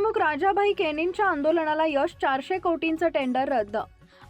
जिल्हाप्रमुख राजाभाई केनींच्या आंदोलनाला यश चारशे कोटींचं टेंडर रद्द.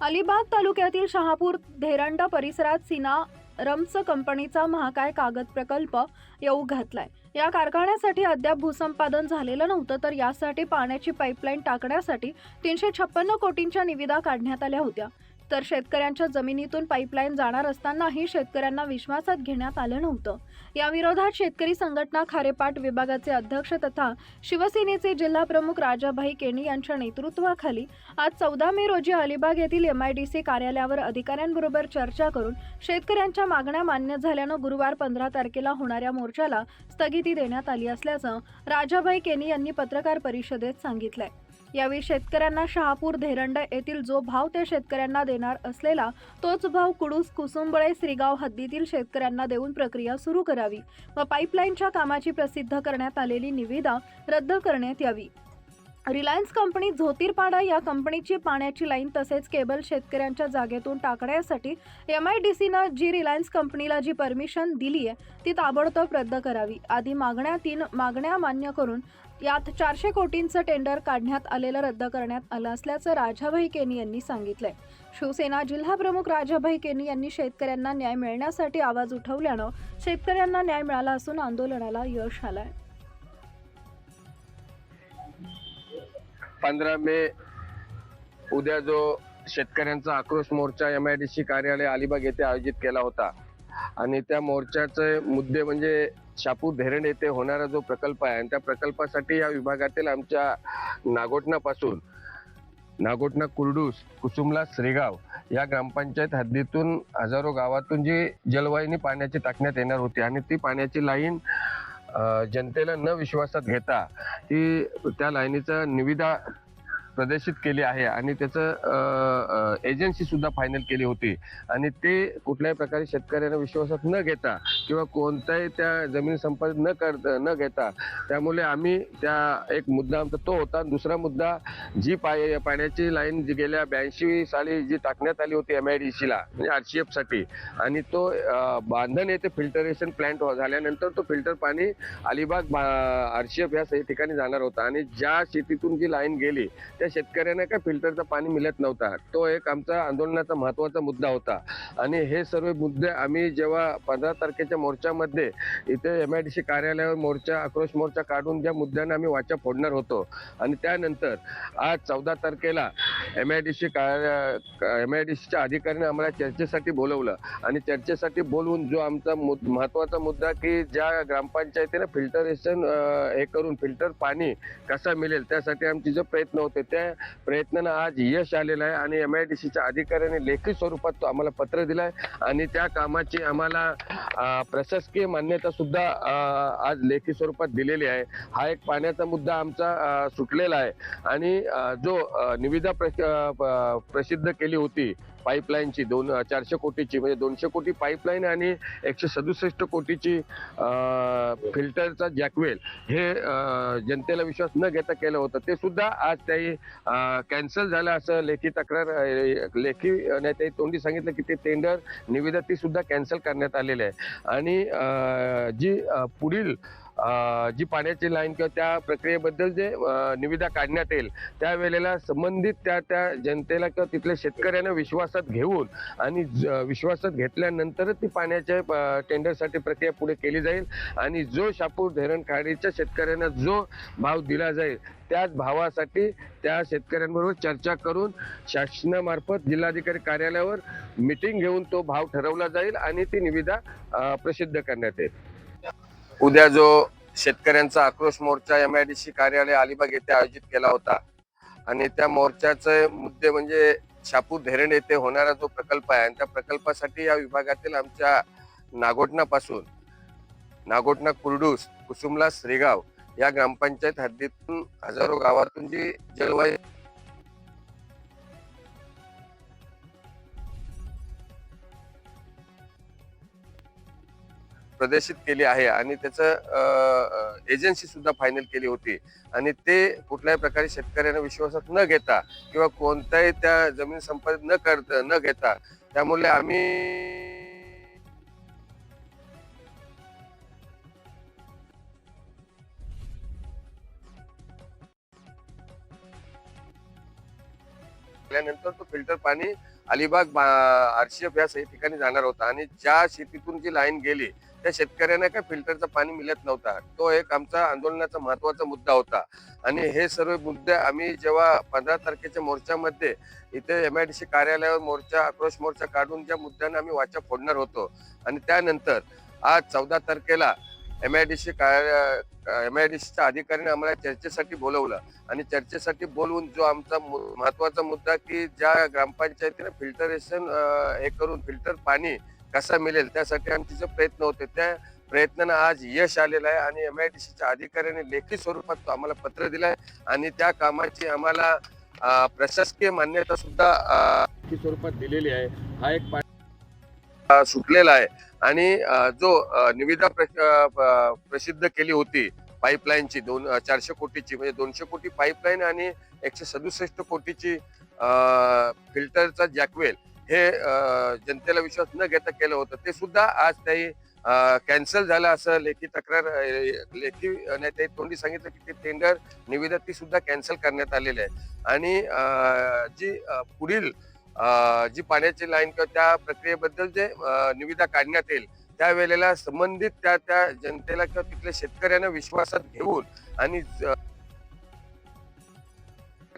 अलिबाग तालुक्यातील शहापूर धेरंडा परिसरात सिना रम्स कंपनीचा महाकाय कागद प्रकल्प येऊ घातलाय. या कारखान्यासाठी अद्याप भूसंपादन झालेलं नव्हतं तर यासाठी पाण्याची पाईपलाईन टाकण्यासाठी तीनशे छप्पन्न कोटींच्या निविदा काढण्यात आल्या होत्या. तर शेतकऱ्यांच्या जमिनीतून पाईपलाईन जाणार असतानाही शेतकऱ्यांना विश्वासात घेण्यात आलं नव्हतं. याविरोधात शेतकरी संघटना खारेपाट विभागाचे अध्यक्ष तथा शिवसेनेचे जिल्हाप्रमुख राजाभाई केणी यांच्या नेतृत्वाखाली आज चौदा मे रोजी अलिबाग येथील एमआयडीसी कार्यालयावर अधिकाऱ्यांबरोबर चर्चा करून शेतकऱ्यांच्या मागण्या मान्य झाल्यानं गुरुवार पंधरा तारखेला होणाऱ्या मोर्चाला स्थगिती देण्यात आली असल्याचं राजाभाई केनी यांनी पत्रकार परिषदेत सांगितलंय. यावेळी शेतकऱ्यांना शहापूर धेरंडा येथील जो भाव त्या शेतकऱ्यांना देणार असलेला तोच भाव कुडूस कुसुंबळे श्रीगाव हद्दीतील शेतकऱ्यांना देऊन प्रक्रिया सुरू करावी. व पाईपलाईनच्या कामाची प्रसिद्ध करण्यात आलेली निविदा रद्द करण्यात यावी. रिलायन्स कंपनी झोतीरपाडा या कंपनीची पाण्याची लाईन तसेच केबल शेतकऱ्यांच्या जागेतून टाकण्यासाठी एम आय डी सीनं जी रिलायन्स कंपनीला जी परमिशन दिली आहे ती ताबडतोब रद्द करावी. आदी मागण्या तीन मागण्या मान्य करून यात चारशे कोटींचं टेंडर काढण्यात आलेलं रद्द करण्यात आलं असल्याचं राजाभाई केनी यांनी सांगितलंय. शिवसेना जिल्हाप्रमुख राजाभाई केनी यांनी शेतकऱ्यांना न्याय मिळण्यासाठी आवाज उठवल्यानं शेतकऱ्यांना न्याय मिळाला असून आंदोलनाला यश आलंय. पंधरा मे उद्या जो शेतकऱ्यांचा आक्रोश मोर्चा एम आय डी सी कार्यालय अलिबाग येथे आयोजित केला होता. आणि त्या मोर्चाचे मुद्दे म्हणजे शापूर धेरण येथे होणारा जो प्रकल्प आहे आणि त्या प्रकल्पासाठी या विभागातील आमच्या नागोटणापासून नागोटणा कुर्डूस कुसुमला श्रीगाव या ग्रामपंचायत हद्दीतून हजारो गावातून जी जलवाहिनी पाण्याची टाकण्यात येणार होती आणि ती पाण्याची लाईन जनतेला न विश्वासात घेता ती त्या लाईनीचा निविदा प्रदर्शित केली आहे आणि त्याचं एजन्सी सुद्धा फायनल केली होती. आणि ते कुठल्याही प्रकारे शेतकऱ्यांना विश्वासात न घेता किंवा कोणताही त्या जमीन संपादित न कर न घेता त्यामुळे आम्ही त्या एक मुद्दा आमचा तो होता. दुसरा मुद्दा जी पाय पाण्याची लाईन जी गेल्या ब्याऐंशी साली जी टाकण्यात आली होती एम आय डी सीला म्हणजे आर सी एफसाठी आणि तो बांधण येथे फिल्टरेशन प्लांट झाल्यानंतर तो फिल्टर पाणी अलिबाग आर सी एफ या ठिकाणी जाणार होता. आणि ज्या शेतीतून जी लाईन गेली त्या शेतकऱ्यांना काय फिल्टरचं पाणी मिळत नव्हता. तो एक आमचा आंदोलनाचा महत्त्वाचा मुद्दा होता. आणि हे सर्व मुद्दे आम्ही जेव्हा पंधरा तारखेच्या मोर्चामध्ये इथे एम आय डी सी कार्यालयावर मोर्चा आक्रोश मोर्चा काढून ज्या मुद्द्यांना आम्ही वाचा फोडणार होतो. आणि त्यानंतर आज चौदा तारखेला M I D C M I D सीच्या अधिकाऱ्याने आम्हाला चर्चेसाठी बोलवलं. आणि चर्चेसाठी बोलवून जो आमचा मुद- महत्त्वाचा मुद्दा की ज्या ग्रामपंचायतीने फिल्टरेशन हे करून फिल्टर पाणी कसा मिळेल त्यासाठी आमचे जे प्रयत्न होते त्या प्रयत्नांना आज यश आलेलं आहे आणि एम आय डी सीच्या अधिकाऱ्याने लेखी स्वरूपात तो आम्हाला पत्र दिलंय आणि त्या कामाची आम्हाला प्रशासकीय मान्यता सुद्धा आज लेखी स्वरूपात दिलेली आहे. हा एक पाण्याचा मुद्दा आमचा सुटलेला आहे. आणि जो निविदा प्रसिद्ध केली होती पाईपलाईनची दोन चारशे कोटीची म्हणजे दोनशे कोटी पाईपलाईन आणि एकशे सदुसष्ट कोटीची फिल्टरचा जॅकवेल हे जनतेला विश्वास न घेता केलं होतं. ते सुद्धा आज त्याही कॅन्सल झालं असं लेखी तक्रार लेखी नेते नाही ते तोंडी सांगितलं की ते टेंडर निविदा ती सुद्धा कॅन्सल करण्यात आलेली आहे. आणि जी पुढील जी पाण्याची लाईन किंवा त्या प्रक्रियेबद्दल जे निविदा काढण्यात येईल त्यावेळेला संबंधित त्या त्या जनतेला किंवा तिथल्या शेतकऱ्यांना विश्वासात घेऊन आणि ज- विश्वासात घेतल्यानंतरच ती पाण्याच्या टेंडरसाठी प्रक्रिया पुढे केली जाईल आणि जो शापूर धरण खाडीच्या शेतकऱ्यांना जो भाव दिला जाईल त्याच भावासाठी त्या शेतकऱ्यांबरोबर चर्चा करून शासनामार्फत जिल्हाधिकारी कार्यालयावर मिटिंग घेऊन तो भाव ठरवला जाईल आणि ती निविदा प्रसिद्ध करण्यात येईल. उद्या जो शेतकऱ्यांचा आक्रोश मोर्चा एम आय डी सी कार्यालय अलिबाग येथे आयोजित केला होता. आणि त्या मोर्चाचे मुद्दे म्हणजे शापूर धेरण येथे होणारा जो प्रकल्प आहे आणि त्या प्रकल्पासाठी या विभागातील आमच्या नागोटणापासून नागोटणा कुर्डूस कुसुमला श्रीगाव या ग्रामपंचायत हद्दीतून हजारो गावातून जी जलवायू प्रदर्शित केली आहे आणि त्याचं एजन्सी सुद्धा फायनल केली होती. आणि ते कुठल्याही प्रकारे शेतकऱ्यांना विश्वासात न घेता किंवा कोणताही त्या जमीन संपादित न कर न घेता त्यामुळे आम्ही त्यानंतर तो फिल्टर पाणी अलिबाग आरसीएफ या ठिकाणी जाणार होता. आणि ज्या शेतीतून जी लाईन गेली त्या शेतकऱ्यांना काय फिल्टरचं पाणी मिळत नव्हता. तो एक आमचा आंदोलनाचा महत्त्वाचा मुद्दा होता. आणि हे सर्व मुद्दे आम्ही जेव्हा पंधरा तारखेच्या मोर्चामध्ये इथे एम आय डी सी कार्यालयावर मोर्चा आक्रोश मोर्चा काढून ज्या मुद्द्यांना आम्ही वाचा फोडणार होतो आणि त्यानंतर आज चौदा तारखेला M I D C M I D सीच्या अधिकाऱ्याने आम्हाला चर्चेसाठी बोलवलं. आणि चर्चेसाठी बोलवून जो आमचा मु- महत्त्वाचा मुद्दा की ज्या ग्रामपंचायतीने फिल्टरेशन हे करून फिल्टर पाणी कसा मिळेल त्यासाठी आमचे जे प्रयत्न होते त्या प्रयत्नांना आज यश आलेलं आहे आणि एम आय डी सीच्या अधिकाऱ्याने लेखी स्वरूपात तो आम्हाला पत्र दिलंय आणि त्या कामाची आम्हाला प्रशासकीय मान्यता सुद्धा लेखी स्वरूपात दिलेली आहे. हा एक सुटलेला आहे. आणि जो निविदा प्र- प्रसिद्ध केली होती पाईपलाईनची दोन चारशे कोटीची म्हणजे दोनशे कोटी पाईपलाईन आणि एकशे सदुसष्ट कोटीची फिल्टरचा जॅकवेल हे जनतेला विश्वास न घेता केलं होतं. ते सुद्धा आज त्याही कॅन्सल झालं असं लेखी तक्रार लेखी नेते ते तोंडी सांगितलं की ते टेंडर निविदा ती सुद्धा कॅन्सल करण्यात आलेली आहे. आणि जी पुढील जी पाण्याची लाईन किंवा त्या प्रक्रियेबद्दल जे निविदा काढण्यात येईल त्यावेळेला संबंधित त्या त्या जनतेला किंवा तिथल्या शेतकऱ्यांना विश्वासात घेऊन आणि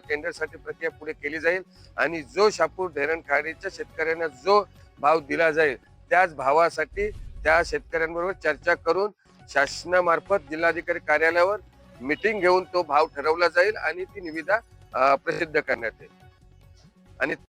टेंडरसाठी प्रक्रिया पुढे केली जाईल आणि जो शापूर धरण खाडीच्या शेतकऱ्यांना जो भाव दिला जाईल त्याच भावासाठी त्या शेतकऱ्यांबरोबर चर्चा करून शासनामार्फत जिल्हाधिकारी कार्यालयावर मिटिंग घेऊन तो भाव ठरवला जाईल आणि ती निविदा प्रसिद्ध करण्यात येईल. आणि